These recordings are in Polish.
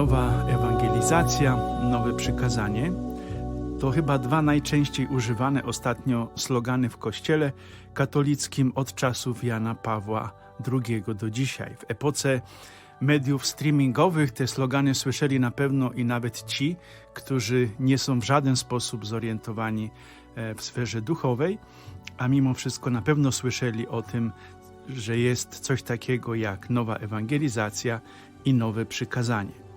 Nowa ewangelizacja, nowe przykazanie to chyba dwa najczęściej używane ostatnio slogany w Kościele katolickim od czasów Jana Pawła II do dzisiaj. W epoce mediów streamingowych te slogany słyszeli na pewno i nawet ci, którzy nie są w żaden sposób zorientowani e, w sferze duchowej, a mimo wszystko na pewno słyszeli o tym, że jest coś takiego jak nowa ewangelizacja i nowe przykazanie.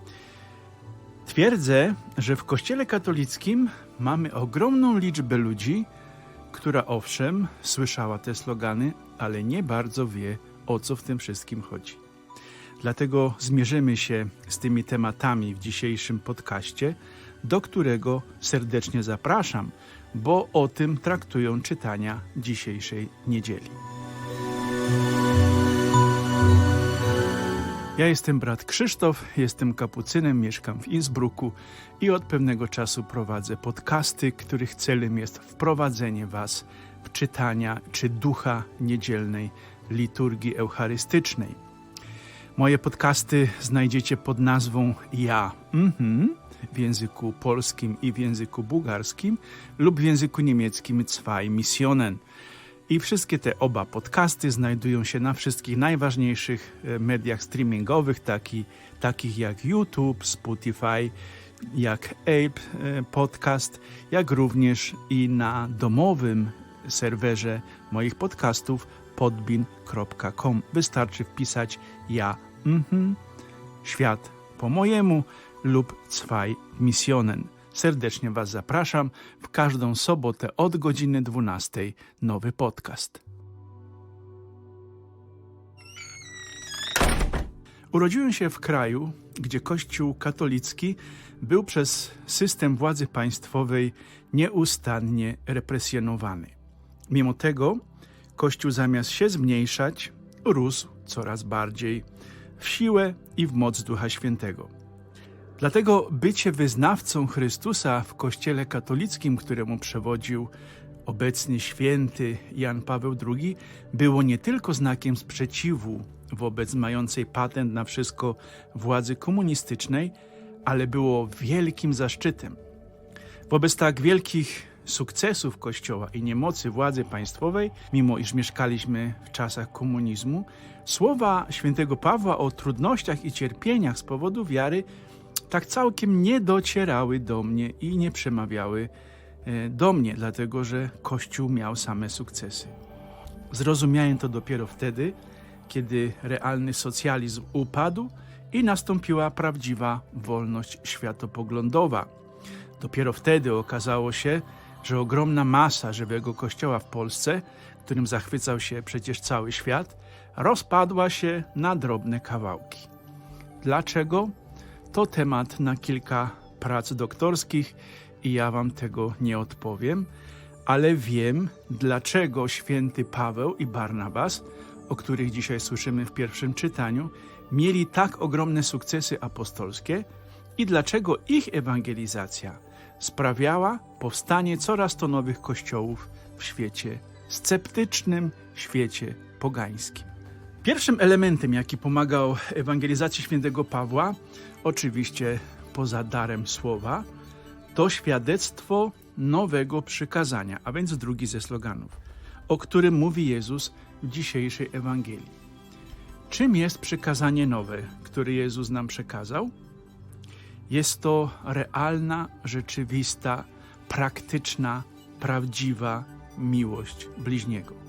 Twierdzę, że w Kościele katolickim mamy ogromną liczbę ludzi, która owszem słyszała te slogany, ale nie bardzo wie, o co w tym wszystkim chodzi. Dlatego zmierzymy się z tymi tematami w dzisiejszym podcaście, do którego serdecznie zapraszam, bo o tym traktują czytania dzisiejszej niedzieli. Ja jestem brat Krzysztof, jestem kapucynem, mieszkam w Innsbrucku i od pewnego czasu prowadzę podcasty, których celem jest wprowadzenie Was w czytania czy ducha niedzielnej liturgii eucharystycznej. Moje podcasty znajdziecie pod nazwą Ja mhm, w języku polskim i w języku bułgarskim lub w języku niemieckim Zwei Missionen. I wszystkie te oba podcasty znajdują się na wszystkich najważniejszych e, mediach streamingowych, taki, takich jak YouTube, Spotify, jak Ape e, Podcast, jak również i na domowym serwerze moich podcastów podbin.com. Wystarczy wpisać ja, mhm, świat po mojemu lub Zwei Missionen. Serdecznie Was zapraszam w każdą sobotę od godziny 12 nowy podcast. Urodziłem się w kraju, gdzie Kościół katolicki był przez system władzy państwowej nieustannie represjonowany. Mimo tego Kościół zamiast się zmniejszać, rósł coraz bardziej w siłę i w moc Ducha Świętego. Dlatego bycie wyznawcą Chrystusa w Kościele katolickim, któremu przewodził obecny święty Jan Paweł II, było nie tylko znakiem sprzeciwu wobec mającej patent na wszystko władzy komunistycznej, ale było wielkim zaszczytem. Wobec tak wielkich sukcesów Kościoła i niemocy władzy państwowej, mimo iż mieszkaliśmy w czasach komunizmu, słowa świętego Pawła o trudnościach i cierpieniach z powodu wiary tak całkiem nie docierały do mnie i nie przemawiały e, do mnie, dlatego że Kościół miał same sukcesy. Zrozumiałem to dopiero wtedy, kiedy realny socjalizm upadł i nastąpiła prawdziwa wolność światopoglądowa. Dopiero wtedy okazało się, że ogromna masa żywego kościoła w Polsce, którym zachwycał się przecież cały świat, rozpadła się na drobne kawałki. Dlaczego? To temat na kilka prac doktorskich i ja wam tego nie odpowiem, ale wiem, dlaczego święty Paweł i Barnabas, o których dzisiaj słyszymy w pierwszym czytaniu, mieli tak ogromne sukcesy apostolskie i dlaczego ich ewangelizacja sprawiała powstanie coraz to nowych kościołów w świecie sceptycznym, świecie pogańskim. Pierwszym elementem, jaki pomagał ewangelizacji świętego Pawła, oczywiście poza darem słowa, to świadectwo nowego przykazania, a więc drugi ze sloganów, o którym mówi Jezus w dzisiejszej Ewangelii. Czym jest przykazanie nowe, które Jezus nam przekazał? Jest to realna, rzeczywista, praktyczna, prawdziwa miłość bliźniego.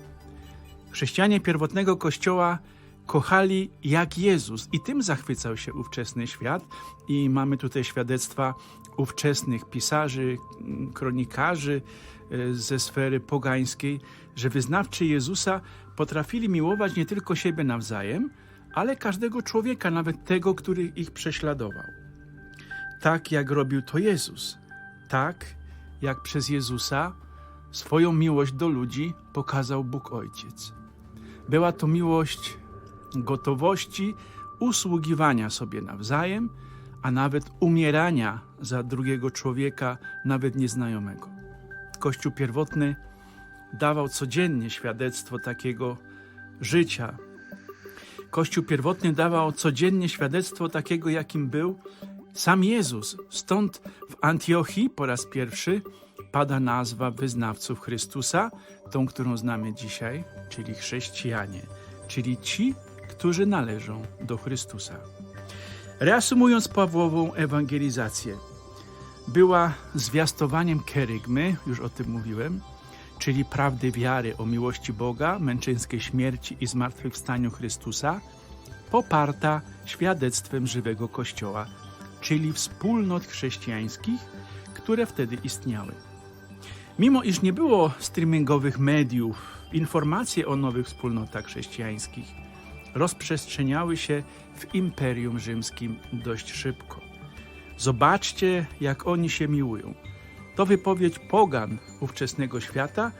Chrześcijanie pierwotnego Kościoła kochali jak Jezus i tym zachwycał się ówczesny świat i mamy tutaj świadectwa ówczesnych pisarzy, kronikarzy e, ze sfery pogańskiej, że wyznawczy Jezusa potrafili miłować nie tylko siebie nawzajem, ale każdego człowieka, nawet tego, który ich prześladował. Tak jak robił to Jezus, tak jak przez Jezusa swoją miłość do ludzi pokazał Bóg Ojciec. Była to miłość gotowości usługiwania sobie nawzajem, a nawet umierania za drugiego człowieka, nawet nieznajomego. Kościół pierwotny dawał codziennie świadectwo takiego życia. Kościół pierwotny dawał codziennie świadectwo takiego, jakim był, Sam Jezus. Stąd w Antiochii po raz pierwszy pada nazwa wyznawców Chrystusa, tą, którą znamy dzisiaj, czyli chrześcijanie, czyli ci, którzy należą do Chrystusa. Reasumując Pawłową ewangelizację, była zwiastowaniem kerygmy, już o tym mówiłem, czyli prawdy wiary o miłości Boga, męczeńskiej śmierci i zmartwychwstaniu Chrystusa, poparta świadectwem żywego Kościoła, czyli wspólnot chrześcijańskich, które wtedy istniały. Mimo iż nie było streamingowych mediów, informacje o nowych wspólnotach chrześcijańskich rozprzestrzeniały się w Imperium Rzymskim dość szybko. Zobaczcie, jak oni się miłują. To wypowiedź pogan ówczesnego świata,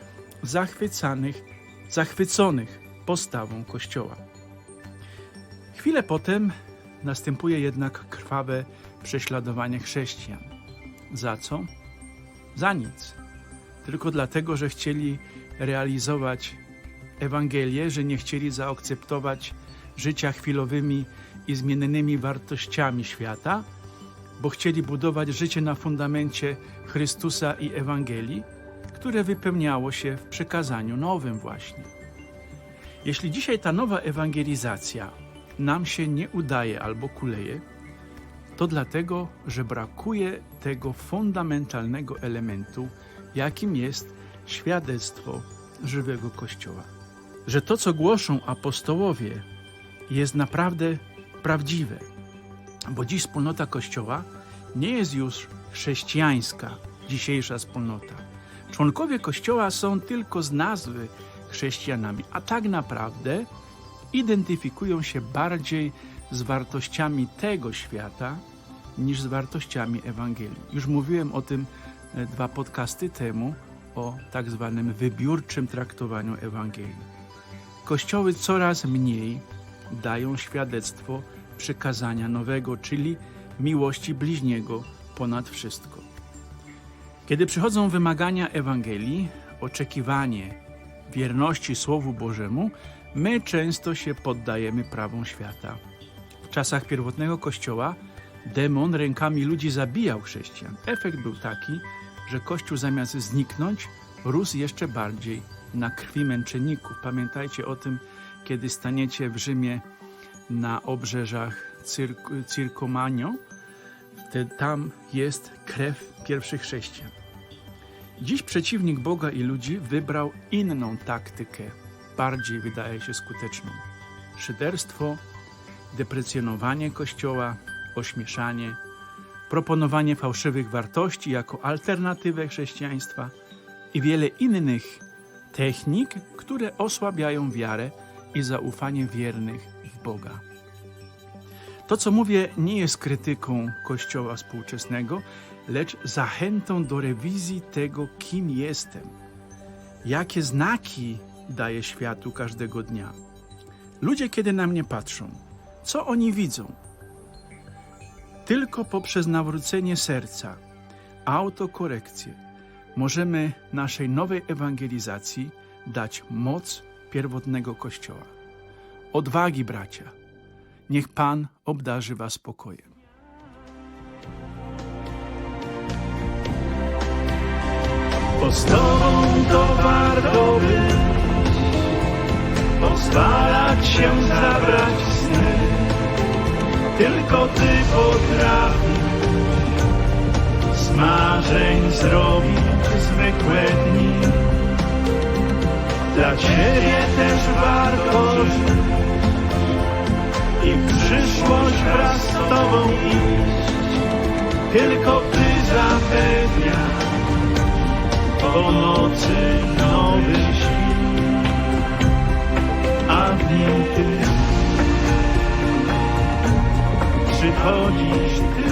zachwycanych, zachwyconych postawą Kościoła. Chwilę potem następuje jednak krwawe prześladowanie chrześcijan. Za co? Za nic. Tylko dlatego, że chcieli realizować Ewangelię, że nie chcieli zaakceptować życia chwilowymi i zmiennymi wartościami świata, bo chcieli budować życie na fundamencie Chrystusa i Ewangelii, które wypełniało się w przekazaniu nowym właśnie. Jeśli dzisiaj ta nowa ewangelizacja nam się nie udaje albo kuleje, to dlatego, że brakuje tego fundamentalnego elementu, jakim jest świadectwo żywego Kościoła. Że to, co głoszą apostołowie, jest naprawdę prawdziwe. Bo dziś wspólnota Kościoła nie jest już chrześcijańska, dzisiejsza wspólnota. Członkowie Kościoła są tylko z nazwy chrześcijanami, a tak naprawdę identyfikują się bardziej z wartościami tego świata niż z wartościami Ewangelii. Już mówiłem o tym dwa podcasty temu, o tak zwanym wybiórczym traktowaniu Ewangelii. Kościoły coraz mniej dają świadectwo przykazania nowego, czyli miłości bliźniego ponad wszystko. Kiedy przychodzą wymagania Ewangelii, oczekiwanie wierności Słowu Bożemu, my często się poddajemy prawom świata. W czasach pierwotnego Kościoła demon rękami ludzi zabijał chrześcijan. Efekt był taki, że Kościół zamiast zniknąć, rósł jeszcze bardziej na krwi męczenników. Pamiętajcie o tym, kiedy staniecie w Rzymie na obrzeżach Cyrk Circomanio, tam jest krew pierwszych chrześcijan. Dziś przeciwnik Boga i ludzi wybrał inną taktykę, bardziej wydaje się skuteczną. Szyderstwo, deprecjonowanie Kościoła, ośmieszanie, proponowanie fałszywych wartości jako alternatywę chrześcijaństwa i wiele innych technik, które osłabiają wiarę i zaufanie wiernych w Boga. To, co mówię, nie jest krytyką Kościoła współczesnego, lecz zachętą do rewizji tego, kim jestem, jakie znaki daję światu każdego dnia. Ludzie, kiedy na mnie patrzą, co oni widzą? Tylko poprzez nawrócenie serca, autokorekcję, możemy naszej nowej ewangelizacji dać moc pierwotnego Kościoła. Odwagi, bracia. Niech Pan obdarzy Was spokojem. Bo z Tobą to warto być, pozwalać się zabrać sny. Tylko Ty potrafisz z marzeń zrobić zwykłe dni. Dla Ciebie też warto żyć i w przyszłość wraz z Tobą iść. Tylko Ty zapewniasz po nocy nowy świt, Ty przychodzisz Ty.